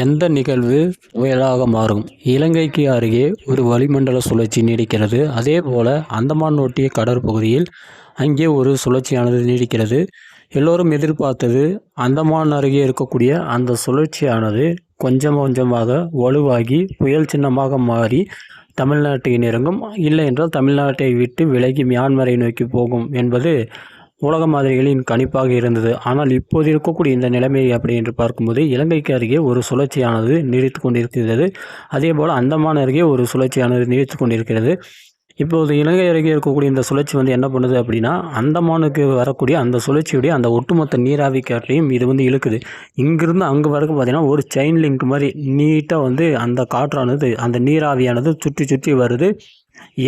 எந்த நிகழ்வு புயலாக மாறும்? இலங்கைக்கு அருகே ஒரு வளிமண்டல சுழற்சி நீடிக்கிறது. அதே போல் அந்தமான் ஒட்டிய கடற்பகுதியில் அங்கே ஒரு சுழற்சியானது நீடிக்கிறது. எல்லோரும் எதிர்பார்த்தது அந்தமான் அருகே இருக்கக்கூடிய அந்த சுழற்சியானது கொஞ்சம் கொஞ்சமாக வலுவாகி புயல் சின்னமாக மாறி தமிழ்நாட்டை நெருங்கும் இல்லை என்றால் தமிழ்நாட்டை விட்டு விலகி மியான்மரை நோக்கி போகும் என்பது உலக மாதிரிகளின் கணிப்பாக இருந்தது. ஆனால் இப்போது இருக்கக்கூடிய இந்த நிலைமை அப்படி என்று பார்க்கும்போது இலங்கைக்கு அருகே ஒரு சுழற்சியானது நீடித்து கொண்டிருக்கிறது அதே போல் அந்தமான் அருகே ஒரு சுழற்சியானது நீடித்து கொண்டிருக்கிறது. இப்போது இலங்கை அருகே இருக்கக்கூடிய இந்த சுழற்சி வந்து என்ன பண்ணுது அப்படின்னா அந்தமானுக்கு வரக்கூடிய அந்த சுழற்சியுடைய அந்த ஒட்டுமொத்த நீராவி காற்றையும் இது வந்து இழுக்குது. இங்கிருந்து அங்கே வரைக்கும் பார்த்திங்கன்னா ஒரு செயின் லிங்க் மாதிரி நீட்டாக வந்து அந்த காற்றானது அந்த நீராவியானது சுற்றி சுற்றி வருது.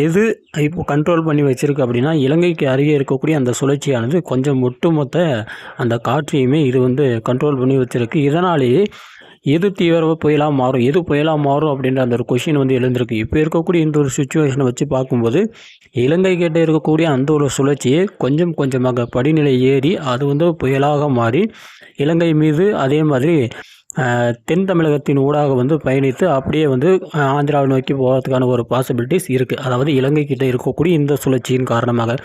எது இப்போ கண்ட்ரோல் பண்ணி வச்சுருக்கு அப்படின்னா இலங்கைக்கு அருகே இருக்கக்கூடிய அந்த சுழற்சியானது கொஞ்சம் ஒட்டுமொத்த அந்த காற்றையுமே இது வந்து கண்ட்ரோல் பண்ணி வச்சுருக்கு. இதனாலேயே எது தீவிர புயலாக மாறும் எது புயலாக மாறும் அப்படின்ற அந்த ஒரு கொஷின் வந்து எழுந்திருக்கு. இப்போ இருக்கக்கூடிய இந்த ஒரு சுச்சுவேஷனை வச்சு பார்க்கும்போது இலங்கை கிட்டே இருக்கக்கூடிய அந்த ஒரு சுழற்சியை கொஞ்சம் கொஞ்சமாக படிநிலை ஏறி அது வந்து புயலாக மாறி இலங்கை மீது அதே மாதிரி தென் தமிழகத்தின் ஊடாக வந்து பயணித்து அப்படியே வந்து ஆந்திராவை நோக்கி போகிறதுக்கான ஒரு பாசிபிலிட்டிஸ் இருக்குது அதாவது இலங்கை கிட்டே இருக்கக்கூடிய இந்த சுழற்சியின் காரணமாக.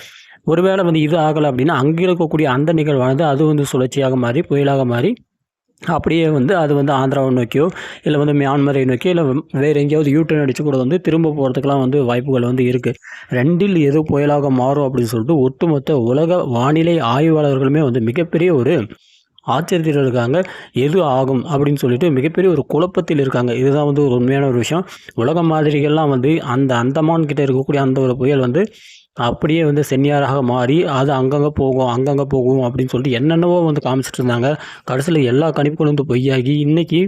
ஒருவேளை வந்து இது ஆகலை அப்படின்னா அங்கே இருக்கக்கூடிய அந்த நிகழ்வானது அது வந்து சுழற்சியாக மாறி புயலாக மாறி அப்படியே வந்து அது வந்து ஆந்திராவை நோக்கியோ இல்லை வந்து மியான்மரை நோக்கியோ இல்லை வேறு எங்கேயாவது யூட்டன் அடித்து கூட வந்து திரும்ப போகிறதுக்கெலாம் வந்து வாய்ப்புகள் வந்து இருக்குது ரெண்டில் எது புயலாக மாறும் அப்படின்னு சொல்லிட்டு ஒட்டுமொத்த உலக வானிலை ஆய்வாளர்களுமே வந்து மிகப்பெரிய ஒரு ஆச்சரியத்தில் இருக்காங்க. எது ஆகும் அப்படின்னு சொல்லிட்டு மிகப்பெரிய ஒரு குழப்பத்தில் இருக்காங்க. இதுதான் வந்து ஒரு உண்மையான ஒரு விஷயம். உலக மாதிரிகள்லாம் வந்து அந்த அந்தமான் கிட்ட இருக்கக்கூடிய அந்த ஒரு புயல் வந்து அப்படியே வந்து சென்னியாராக மாறி அது அங்கங்கே போகும் அங்கங்கே போகும் அப்படின்னு சொல்லிட்டு என்னென்னவோ வந்து காமிச்சிட்டு இருந்தாங்க. கடைசியில் எல்லா கணிப்புகளும் வந்து பொய்யாகி இன்றைக்கி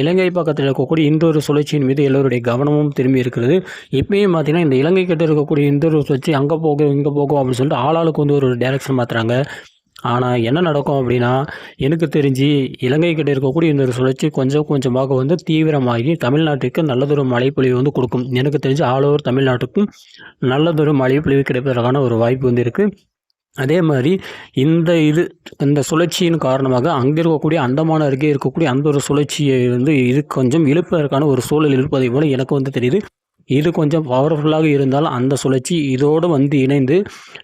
இலங்கை பக்கத்தில் இருக்கக்கூடிய இந்த ஒரு சுழற்சியின் மீது எல்லோருடைய கவனமும் திரும்பி இருக்கிறது. இப்பயும் பார்த்திங்கன்னா இந்த இலங்கை கிட்ட இருக்கக்கூடிய இந்த ஒரு சுழற்சி அங்கே போகும் இங்கே போகும் அப்படின்னு சொல்லிட்டு ஆளாளுக்கு வந்து ஒரு டேரக்ஷன் மாற்றுறாங்க ஆனால் என்ன நடக்கும் அப்படின்னா எனக்கு தெரிஞ்சு இலங்கை கிட்ட இருக்கக்கூடிய இந்த ஒரு சுழற்சி கொஞ்சம் கொஞ்சமாக வந்து தீவிரமாகி தமிழ்நாட்டுக்கு நல்லதொரு மழைப்பொழிவு வந்து கொடுக்கும். எனக்கு தெரிஞ்சு ஆல் ஓவர் தமிழ்நாட்டுக்கும் நல்லதொரு மழைப்பொழிவு கிடைப்பதற்கான ஒரு வாய்ப்பு வந்து இருக்குது அதே மாதிரி இந்த இது இந்த சுழற்சியின் காரணமாக அங்கே இருக்கக்கூடிய அந்தமான அருகே இருக்கக்கூடிய அந்த ஒரு சுழற்சியை வந்து இது கொஞ்சம் இழுப்பதற்கான ஒரு சூழல் இருப்பதை போல எனக்கு வந்து தெரியுது. இது கொஞ்சம் பவர்ஃபுல்லாக இருந்தால் அந்த சுழற்சி இதோடு வந்து இணைந்து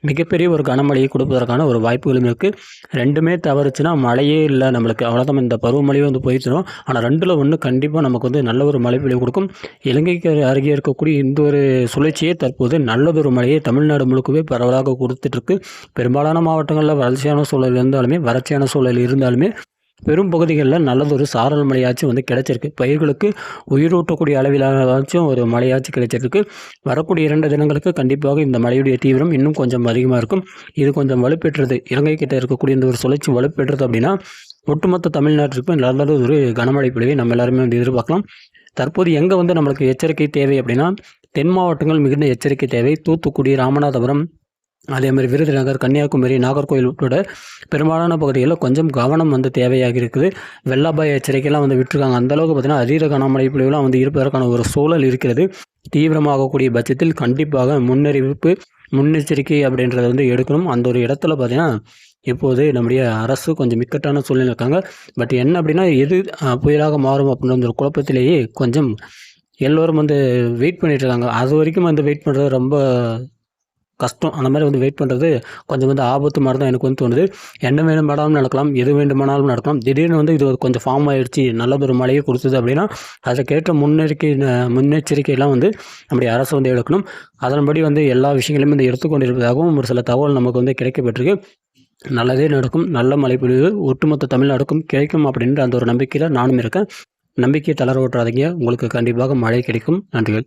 மிகப்பெரிய ஒரு கனமழையை கொடுப்பதற்கான ஒரு வாய்ப்புகளும் இருக்குது ரெண்டுமே தவறுச்சுன்னா மழையே இல்லை நம்மளுக்கு. அவ்வளோதான் இந்த பருவமழையும் வந்து போயிடுச்சிடும் ஆனால் ரெண்டில் ஒன்று கண்டிப்பாக நமக்கு வந்து நல்ல ஒரு மழை பொழிவு கொடுக்கும். இலங்கைக்கு அருகே இருக்கக்கூடிய இந்த ஒரு சுழற்சியே தற்போது நல்லதொரு மழையை தமிழ்நாடு முழுக்கவே பரவலாக கொடுத்துட்ருக்கு பெரும்பாலான மாவட்டங்களில் வறட்சியான சூழல் இருந்தாலுமே வறட்சியான சூழல் இருந்தாலுமே பெரும் பகுதிகளில் நல்லதொரு சாரல் மழையாச்சும் வந்து கிடைச்சிருக்கு. பயிர்களுக்கு உயிரூட்டக்கூடிய அளவிலாச்சும் ஒரு மழையாச்சும் கிடைச்சிருக்கு. வரக்கூடிய இரண்டு தினங்களுக்கு கண்டிப்பாக இந்த மழையுடைய தீவிரம் இன்னும் கொஞ்சம் அதிகமாக இருக்கும். இது கொஞ்சம் வலுப்பெற்றது. இலங்கை கிட்ட இருக்கக்கூடிய இந்த ஒரு சுழற்சி வலுப்பெற்றது அப்படின்னா ஒட்டுமொத்த தமிழ்நாட்டிற்கும் நல்லது ஒரு கனமழை பொழிவை நம்ம எல்லாருமே வந்து எதிர்பார்க்கலாம். தற்போது எங்கே வந்து நம்மளுக்கு எச்சரிக்கை தேவை அப்படின்னா தென் மாவட்டங்கள் மிகுந்த எச்சரிக்கை தேவை. தூத்துக்குடி ராமநாதபுரம் அதே மாதிரி விருதுநகர் கன்னியாகுமரி நாகர்கோவில் உட்பட பெரும்பாலான பகுதிகளில் கொஞ்சம் கவனம் வந்து தேவையாக இருக்குது வெள்ளாபாய எச்சரிக்கைலாம் வந்து விட்டுருக்காங்க. அந்தளவுக்கு பார்த்திங்கன்னா அதீத கனமழை பொழிவுலாம் வந்து இருப்பதற்கான ஒரு சூழல் இருக்கிறது. தீவிரமாகக்கூடிய பட்சத்தில் கண்டிப்பாக முன்னறிவிப்பு முன்னெச்சரிக்கை அப்படின்றத வந்து எடுக்கணும். அந்த ஒரு இடத்துல பார்த்திங்கன்னா இப்போது நம்முடைய அரசு கொஞ்சம் இக்கட்டான சூழ்நிலை இருக்காங்க. பட் என்ன அப்படின்னா எது புயலாக மாறும் அப்படின்ற ஒரு குழப்பத்திலேயே கொஞ்சம் எல்லோரும் வந்து வெயிட் பண்ணிகிட்டு இருக்காங்க. அது வரைக்கும் வந்து வெயிட் பண்ணுறது ரொம்ப கஷ்டம். அந்த மாதிரி வந்து வெயிட் பண்ணுறது கொஞ்சம் வந்து ஆபத்து மாதிரி தான் எனக்கு வந்து தோணுது. என்ன வேணுமானாலும் நடக்கலாம் எது வேண்டுமானாலும் நடக்கலாம். திடீர்னு வந்து இது கொஞ்சம் ஃபார்ம் ஆகிடுச்சு நல்லதொரு மழையை கொடுத்தது அப்படின்னா அதற்கேற்ற முன்னெச்சரிக்கை முன்னெச்சரிக்கையெல்லாம் வந்து நம்முடைய அரசு வந்து எடுக்கணும். அதன்படி வந்து எல்லா விஷயங்களையும் வந்து எடுத்துக்கொண்டிருப்பதாகவும் ஒரு சில தகவல் நமக்கு வந்து கிடைக்கப்பட்டிருக்கு. நல்லதே நடக்கும் நல்ல மழைப்பொழிவு ஒட்டுமொத்த தமிழ்நாடுக்கும் கிடைக்கும் அப்படின்ற அந்த ஒரு நம்பிக்கையில் நானும் இருக்கேன். நம்பிக்கையை தளர ஓட்டுறாதீங்க உங்களுக்கு கண்டிப்பாக மழை கிடைக்கும். நன்றிகள்.